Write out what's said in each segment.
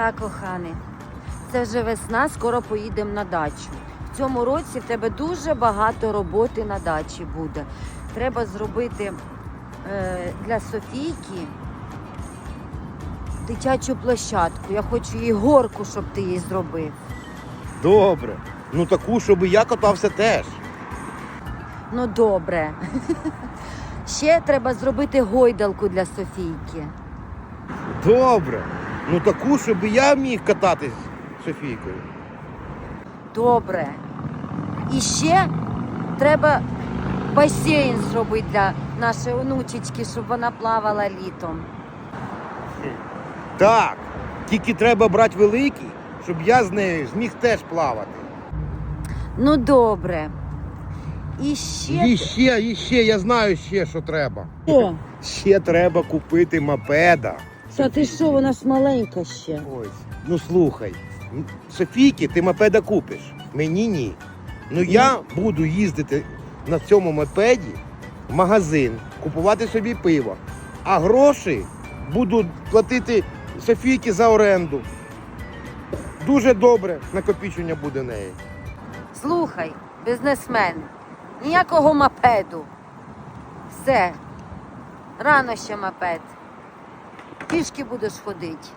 Так, коханий, це вже весна, скоро поїдемо на дачу. В цьому році в тебе дуже багато роботи на дачі буде. Треба зробити е, для Софійки дитячу площадку. Я хочу їй горку, щоб ти її зробив. Добре. Ну таку, щоб я катався теж. Ну добре. Ще треба зробити гойдалку для Софійки. Добре. Ну таку, щоб я міг кататись з Софійкою. Добре. І ще треба басейн зробити для нашої онучечки, щоб вона плавала літом. Так. Тільки треба брати великий, щоб я з нею зміг теж плавати. Ну добре. І ще. І ще, і ще, я знаю ще, що треба. О, Ще треба купити мопеда. Та ти що, вона ж маленька ще. Ось. Ну слухай, Софійки, ти мопеда купиш. Мені ні. Ну я буду їздити на цьому мопеді в магазин, купувати собі пиво. А гроші буду платити Софійки за оренду. Дуже добре накопичення буде неї. Слухай, бізнесмен, ніякого мопеду. Все. Рано ще мопед. Пішки будеш ходити.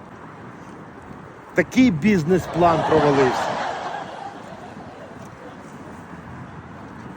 Такий бізнес-план провалився.